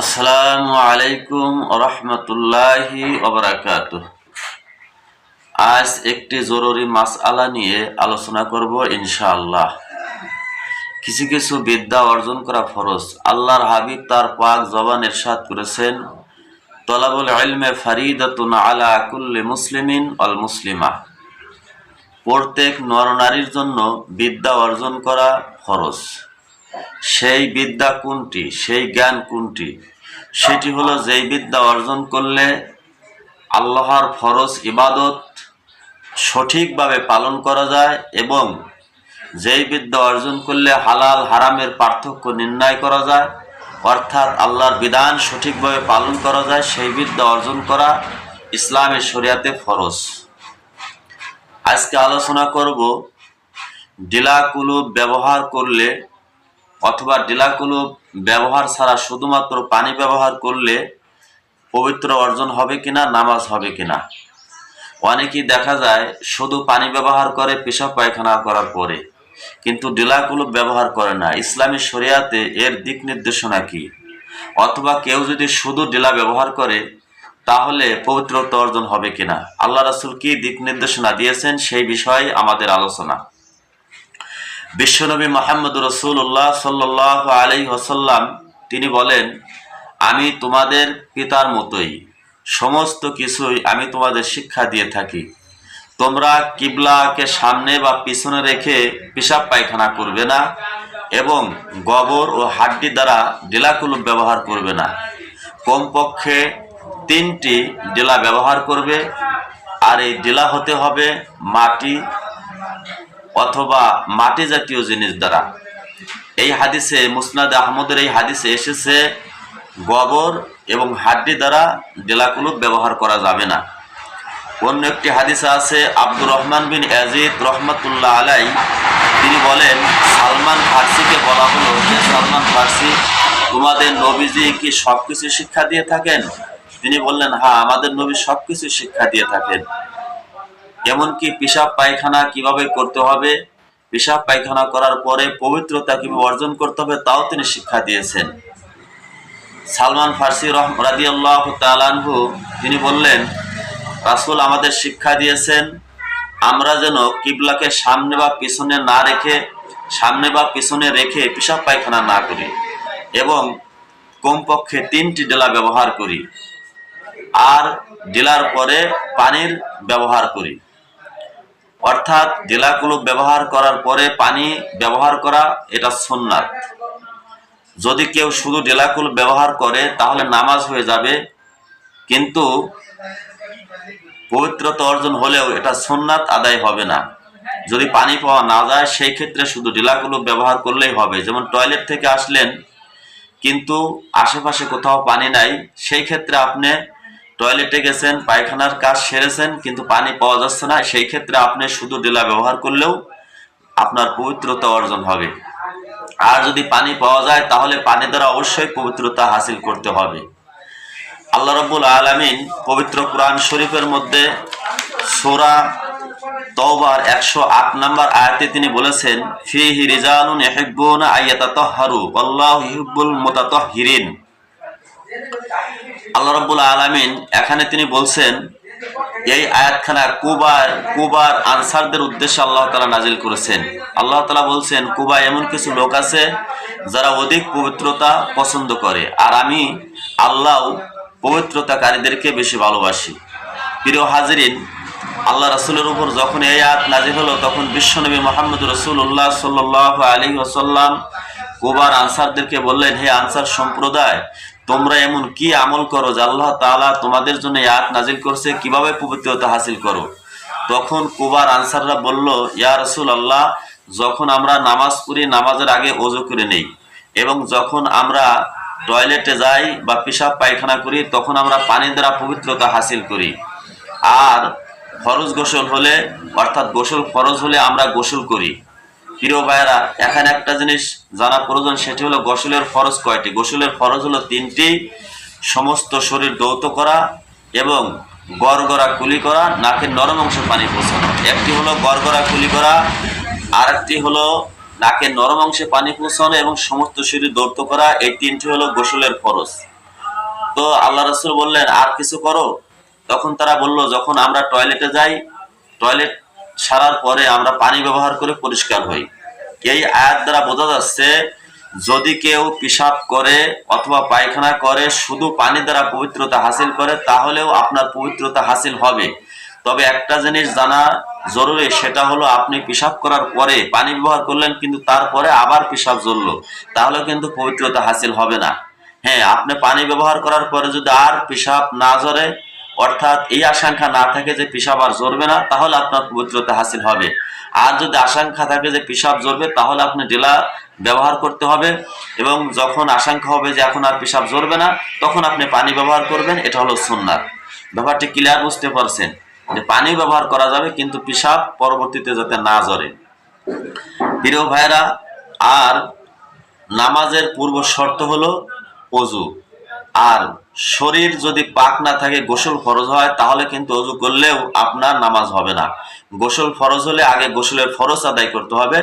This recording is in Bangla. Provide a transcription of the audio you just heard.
আসসালামু আলাইকুম রহমতুল্লাহি ওবরাকাত আজ একটি জরুরি মাস আলা নিয়ে আলোচনা করব ইনশাআল্লাহ। কিছু কিছু বিদ্যা অর্জন করা ফরজ। আল্লাহর হাবিব তার পাক জবান এরশাদ করেছেন, তলাবুল ইলমে ফারিদাতুন আলা কুল্লি মুসলিমিন অল মুসলিমা। প্রত্যেক নরনারীর জন্য বিদ্যা অর্জন করা ফরজ। সেই বিদ্যা কোনটি? সেই জ্ঞান কোনটি? সেটি হলো যেই বিদ্যা অর্জন করলে আল্লাহর ফরজ ইবাদত সঠিকভাবে পালন করা যায় এবং যেই বিদ্যা অর্জন করলে হালাল হারামের পার্থক্য নির্ণয় করা যায়, অর্থাৎ আল্লাহর বিধান সঠিকভাবে পালন করা যায়, সেই বিদ্যা অর্জন করা ইসলামের শরিয়াতে ফরজ। আজকে আলোচনা করব ডিলা কুলুপ ব্যবহার করলে অথবা ডিলাকুলু ব্যবহার ছাড়া শুধুমাত্র পানি ব্যবহার করলে পবিত্র অর্জন হবে কিনা, নামাজ হবে কিনা? অনেকেই দেখা যায় শুধু পানি ব্যবহার করে পেশাব পায়খানা করার পরে, কিন্তু ডিলাকুলুপ ব্যবহার করে না। ইসলামী শরিয়াতে এর দিক নির্দেশনা কি? অথবা কেউ যদি শুধু ডিলা ব্যবহার করে, তাহলে পবিত্রতা অর্জন হবে কিনা? আল্লাহ রাসুল কি দিক নির্দেশনা দিয়েছেন সেই বিষয়ে আমাদের আলোচনা। বিশ্বনবী মোহাম্মদ রসুল্লাহ সাল্লাহ আলি ওসাল্লাম তিনি বলেন, আমি তোমাদের পিতার মতোই। সমস্ত কিছুই আমি তোমাদের শিক্ষা দিয়ে থাকি। তোমরা কিবলাকে সামনে বা পিছনে রেখে পেশাব পায়খানা করবে না এবং গোবর ও হাড্ডি দ্বারা ডিলাকুলুপ ব্যবহার করবে না। কমপক্ষে তিনটি ডিলা ব্যবহার করবে। আর এই ডিলা হতে হবে মাটি অথবা মাটি জাতীয় জিনিস দ্বারা। এই হাদিসে, মুসনাদ আহমদের এই হাদিসে এসেছে, গোবর এবং হাড্ডি দ্বারা ডেলাকুলুপ ব্যবহার করা যাবে না। অন্য একটি হাদিসে আছে, আব্দুর রহমান বিন ইয়াজিদ রহমতুল্লাহ আলাই তিনি বলেন, সালমান ফার্সিকে বলা হলো যে সালমান ফার্সি, তোমাদের নবীজি কি সব কিছু শিক্ষা দিয়ে থাকেন? তিনি বললেন হ্যাঁ আমাদের নবী সব কিছু শিক্ষা দিয়ে থাকেন। এমনকি পেশাব পায়খানা কীভাবে করতে হবে, পেশাব পায়খানা করার পরে পবিত্রতা কীভাবে অর্জন করতে হবে, তাও তিনি শিক্ষা দিয়েছেন। সালমান ফার্সি রাদি আল্লাহ তালানহু তিনি বললেন, রাসুল আমাদের শিক্ষা দিয়েছেন, আমরা যেন কিবলাকে সামনে বা পিছনে না রেখে, সামনে বা পিছনে রেখে পেশাব পায়খানা না করি এবং কমপক্ষে তিনটি ডেলা ব্যবহার করি। আর ডেলার পরে পানির ব্যবহার করি। অর্থাৎ জেলাগুলো ব্যবহার করার পরে পানি ব্যবহার করা এটা সুন্নাত। যদি কেউ শুধু ডেলাকুল ব্যবহার করে, তাহলে নামাজ হয়ে যাবে, কিন্তু পবিত্রতা অর্জন হলেও এটা সুন্নাত আদায় হবে না। যদি পানি পাওয়া না যায়, সেই ক্ষেত্রে শুধু ডেলাগুলো ব্যবহার করলেই হবে। যেমন টয়লেট থেকে আসলেন, কিন্তু আশেপাশে কোথাও পানি নাই, সেই ক্ষেত্রে আপনি টয়লেটে গেছেন, পায়খানার কাজ সেরেছেন, কিন্তু পানি পাওয়া যাচ্ছে না, সেই ক্ষেত্রে আপনি শুধু ডেলা ব্যবহার করলেও আপনার পবিত্রতা অর্জন হবে। আর যদি পানি পাওয়া যায়, তাহলে পানি দ্বারা অবশ্যই পবিত্রতা হাসিল করতে হবে। আল্লাহ রব্বুল আলমিন পবিত্র কোরআন শরীফের মধ্যে সোরা তওবার একশো আট নম্বর আয়াতে তিনি বলেছেন ফি ফিহি রিজালুন ইহিব্বুনা আইয়াতাতাহহারু আল্লাহু ইহিব্বুল মুতাতাহহিরিন আল্লাহ রব্বুল আলমিন এখানে তিনি বলছেন, এই আয়াতখানা কুবার কুবার আনসারদের উদ্দেশ্যে আল্লাহ তালা নাজিল করেছেন। আল্লাহ তালা বলছেন কুবা এমন কিছু লোক আছে যারা অধিক পবিত্রতা পছন্দ করে। আর আমি আল্লাহ পবিত্রতাকারীদেরকে বেশি ভালোবাসি। প্রিয় হাজরিন, আল্লাহ রসুলের উপর যখন এই আয়াত নাজিল হলো, তখন বিশ্বনবী মোহাম্মদ রসুল্লাহ সাল্লাহ আলী ওসাল্লাম কুবার আনসারদেরকে বললেন, হে আনসার সম্প্রদায় তোমরা এমন কি আমল করো যে আল্লাহ তালা তোমাদের জন্য আয়াত নাজিল করছে? কীভাবে পবিত্রতা হাসিল করো? তখন কুবার আনসাররা বলল, ইয়া রসুল আল্লাহ যখন আমরা নামাজ পড়ি, নামাজের আগে অজু করে নেই এবং যখন আমরা টয়লেটে যাই বা পেশাব পায়খানা করি, তখন আমরা পানি দ্বারা পবিত্রতা হাসিল করি। আর ফরজ গোসল হলে, অর্থাৎ গোসল ফরজ হলে আমরা গোসল করি। প্রিয় ভাইয়েরা, এখানে একটা জিনিস জানা প্রয়োজন, সেটি হলো গোসলের ফরজ কয়টি? গোসলের ফরজ হলো তিনটি, সমস্ত শরীর দৌত করা এবং গড়গড়া কুলি করা, নাকের নরম অংশে পানি পৌঁছানো। একটি হলো গড়গড়া কুলি করা আর একটি হলো নাকের নরম অংশে পানি পৌঁছানো এবং সমস্ত শরীর দৌত করা, এই তিনটি হলো গোসলের ফরজ। তো আল্লাহ রসুল বললেন, আর কিছু করো? তখন তারা বলল, যখন আমরা টয়লেটে যাই, টয়লেট সারার পরে আমরা পানি ব্যবহার করে পরিষ্কার হই। এই আয়াত দ্বারা বোঝা যাচ্ছে, যদি কেউ পিসাব করে অথবা পায়খানা করে, শুধু পানি দ্বারা পবিত্রতা হাসিল করে, তাহলেও আপনার পবিত্রতা হাসিল হবে। তবে একটা জিনিস জানা জরুরি, সেটা হলো আপনি পিসাব করার পরে পানি ব্যবহার করলেন, কিন্তু তারপরে আবার পিসাব জ্বললো, তাহলে কিন্তু পবিত্রতা হাসিল হবে না। হ্যাঁ আপনি পানি ব্যবহার করার পরে যদি আর পিসাব না জ্বরে অর্থাৎ এই আশঙ্কা না থাকে যে পিসাব আর জ্বরবে না, তাহলে আপনার পবিত্রতা হাসিল হবে। আর যদি আশঙ্কা থাকে যে পিসাব জ্বরবে তাহলে আপনি ডেলা ব্যবহার করতে হবে এবং যখন আশঙ্কা হবে যে এখন আর পিসাব জ্বরবে না, তখন আপনি পানি ব্যবহার করবেন, এটা হলো সুন্নাত। ব্যাপারটি ক্লিয়ার বুঝতে পারছেন যে পানি ব্যবহার করা যাবে, কিন্তু পিসাব পরবর্তীতে যাতে না জ্বরে প্রিয় ভাইরা আর নামাজের পূর্ব শর্ত হলো অজু। আর শরীর যদি পাক না থাকে, গোসল ফরজ হয়, তাহলে কিন্তু অজু করলেও আপনার নামাজ হবে না। গোসল ফরজ হলে আগে গোসলের ফরজ আদায় করতে হবে।